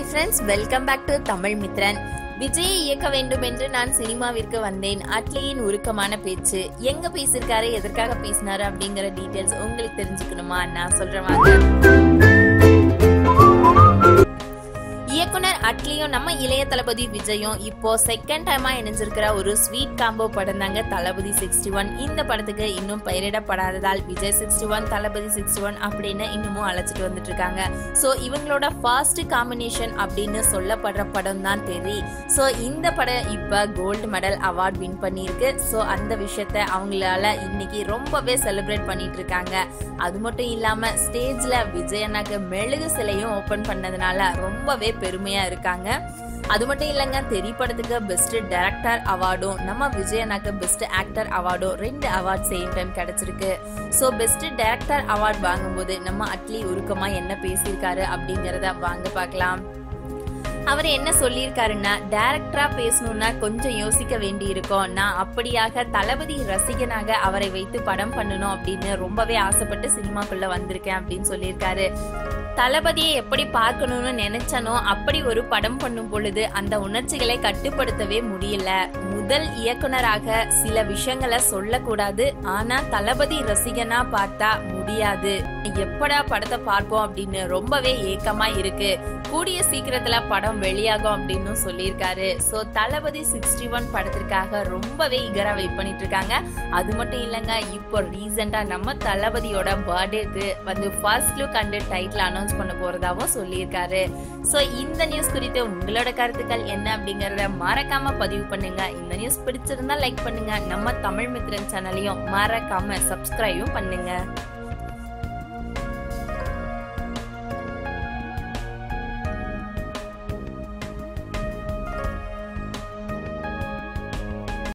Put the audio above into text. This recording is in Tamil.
Hi friends welcome back to Tamil Mithran விஜயை இயக்க வேண்டும் என்று நான் சினிமாவிற்கு வந்தேன். அட்லியின் உருக்கமான பேச்சு எங்க பேசியிருக்காரு எதற்காக பேசினாரு அப்படிங்கிற டீட்டெயில்ஸ் உங்களுக்கு தெரிஞ்சுக்கணுமா? நான் சொல்றேன் வாங்க நம்ம இளைய தளபதி விஜயும் இப்போ செகண்ட் டைமா இணைஞ்சிருக்கிற ஒரு ஸ்வீட் காம்போ படம் தாங்க தளபதி சிக்ஸ்டி ஒன் இந்த படத்துக்கு இன்னும் பெயரிடப்படாததால் Vijay sixty one Thalapathy sixty one அப்படின்னு இன்னமும் அழைச்சிட்டு வந்துட்டு இருக்காங்க ஸோ இவங்களோட ஃபர்ஸ்ட் காம்பினேஷன் அப்படின்னு சொல்லப்படுற படம் தான் தெரி. ஸோ இந்த படம் இப்போ கோல்டு மெடல் அவார்ட் வின் பண்ணியிருக்கு. ஸோ அந்த விஷயத்த அவங்களால இன்னைக்கு ரொம்பவே செலிப்ரேட் பண்ணிட்டு இருக்காங்க அது மட்டும் இல்லாம ஸ்டேஜ்ல விஜய் அண்ணாக்கு மெழுகு சிலையும் ஓபன் பண்ணதுனால ரொம்பவே பெருமையா இருக்காங்க. அது மட்டும் இல்லைங்க தெரி படத்துக்கு பெஸ்ட் டைரக்டர் அவார்டும் நம்ம விஜயனாக்கு பெஸ்ட் ஆக்டர் அவார்டும் ரெண்டு அவார்ட் சேம் டைம் கிடைச்சிருக்கு. ஸோ பெஸ்ட் டைரக்டர் அவார்ட் வாங்கும்போது நம்ம அட்லி உருக்கமா என்ன பேசியிருக்காரு அப்படிங்கிறத வாங்க பார்க்கலாம். அவர் என்ன சொல்லியிருக்காருன்னா டேரக்டரா பேசணும்னா கொஞ்சம் யோசிக்க வேண்டி இருக்கும் நான் அப்படியாக தளபதி ரசிகனாக அவரை வைத்து படம் பண்ணணும் அப்படின்னு ரொம்பவே ஆசைப்பட்டு சினிமாக்குள்ள வந்திருக்கேன் அப்படின்னு சொல்லியிருக்காரு. தளபதியை எப்படி பார்க்கணும்னு நினைச்சனோ அப்படி ஒரு படம் பண்ணும் பொழுது அந்த உணர்ச்சிகளை கட்டுப்படுத்தவே முடியல. முதல் இயக்குனராக சில விஷயங்களை சொல்லக்கூடாது. ஆனா தளபதி ரசிகனா பார்த்தா முடியாது. எப்படா படத்தை பார்ப்போம் அப்படின்னு ரொம்பவே ஏக்கமா இருக்கு. கூடிய சீக்கிரத்துல படம் வெளியாகும் அப்படின்னு சொல்லியிருக்காரு. சோ தளபதி சிக்ஸ்டி ஒன் படத்திற்காக ரொம்பவே இகரா வெயிட் பண்ணிட்டு இருக்காங்க அது மட்டும் இல்லைங்க இப்போ ரீசெண்டா நம்ம தளபதியோட பர்த்டேக்கு வந்து first look and title announce பண்ண போறதாவும் சொல்லியிருக்காரு. சோ இந்த நியூஸ் குறித்து உங்களோட கருத்துக்கள் என்ன அப்படிங்கறத மறக்காம பதிவு பண்ணுங்க. இந்த நியூஸ் பிடிச்சிருந்தா லைக் பண்ணுங்க. நம்ம தமிழ் மித்ரன் சேனலையும் மறக்காம சப்ஸ்கிரைபும் பண்ணுங்க.